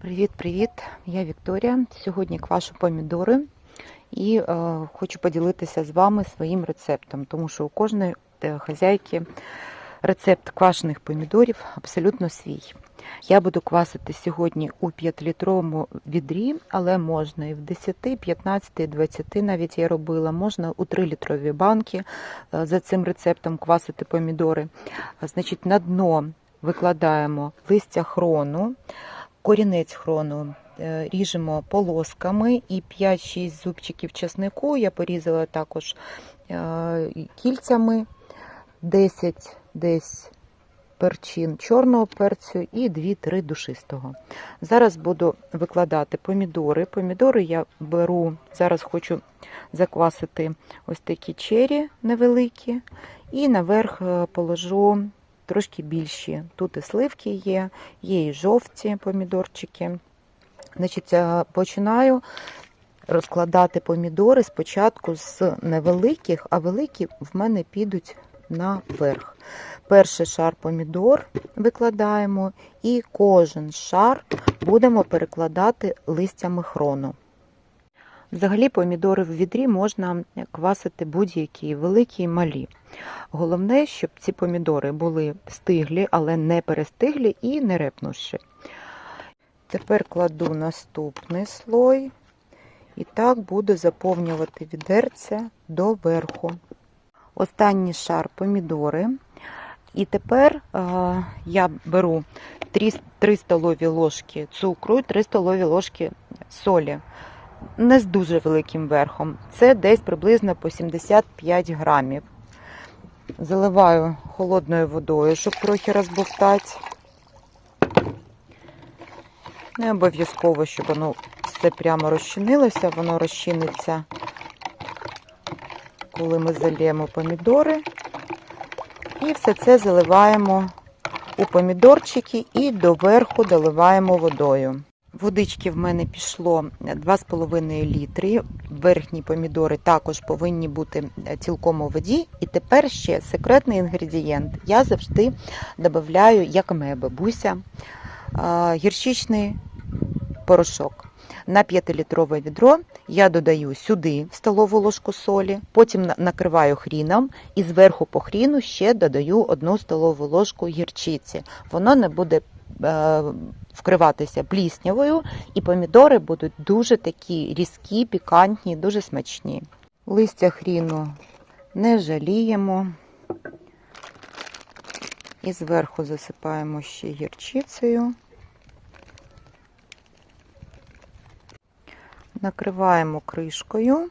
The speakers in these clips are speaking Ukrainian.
Привіт-привіт! Я Вікторія. Сьогодні квашу помідори і е, хочу поділитися з вами своїм рецептом, тому що у кожної е, хазяйки рецепт квашених помідорів абсолютно свій. Я буду квасити сьогодні у 5-літровому відрі, але можна і в 10, 15, 20 навіть я робила, можна у 3-літрові банки е, за цим рецептом квасити помідори. Значить, на дно викладаємо листя хрону. Корінець хрону е, ріжемо полосками і 5-6 зубчиків чеснику я порізала також е, кільцями, 10 десь перчин чорного перцю і 2-3 душистого. Зараз буду викладати помідори. Помідори я беру, зараз хочу заквасити ось такі чері невеликі, і наверх е, положу трошки більші. Тут і сливки є, є і жовті помідорчики. Значить, починаю розкладати помідори спочатку з невеликих, а великі в мене підуть наверх. Перший шар помідор викладаємо, і кожен шар будемо перекладати листями хрону. Взагалі, помідори в відрі можна квасити будь-які, великі і малі. Головне, щоб ці помідори були стиглі, але не перестиглі і не репнувші. Тепер кладу наступний слой і так буду заповнювати відерце до верху. Останній шар помідори. І тепер е, я беру 3, 3 столові ложки цукру і 3 столові ложки солі не з дуже великим верхом. Це десь приблизно по 75 грамів. Заливаю холодною водою, щоб трохи розбовтати. Не обов'язково, щоб воно все прямо розчинилося, воно розчиниться, коли ми зальємо помідори. І все це заливаємо у помідорчики і доверху доливаємо водою. Водички в мене пішло 2,5 літри. Верхні помідори також повинні бути цілком у воді. І тепер ще секретний інгредієнт. Я завжди додаю, як моя бабуся, гірчичний порошок. На 5-літрове відро я додаю сюди столову ложку солі, потім накриваю хріном і зверху по хріну ще додаю 1 столову ложку гірчиці. Воно не буде е, вкриватися пліснявою, і помідори будуть дуже такі різкі, пікантні, дуже смачні. Листя хріну не жаліємо. І зверху засипаємо ще гірчицею. Накриваємо кришкою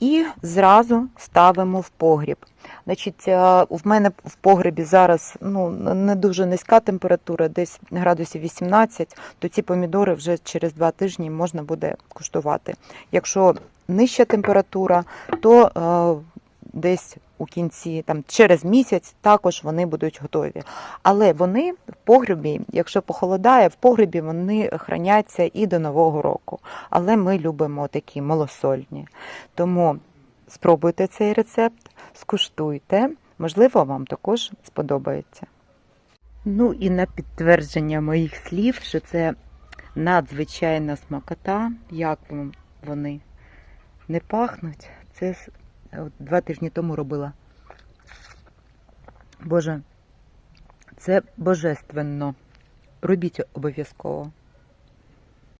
і зразу ставимо в погріб. Значить, в мене в погребі зараз ну, не дуже низька температура, десь градусів 18, то ці помідори вже через два тижні можна буде куштувати. Якщо нижча температура, то е, десь у кінці, там через місяць, також вони будуть готові. Але вони в погребі, якщо похолодає, в погребі вони храняться і до Нового року. Але ми любимо такі малосольні. Тому спробуйте цей рецепт, скуштуйте, можливо, вам також сподобається. Ну і на підтвердження моїх слів, що це надзвичайна смакота, як вам вони не пахнуть, це От два тижні тому робила. Боже, це божественно. Робіть обов'язково.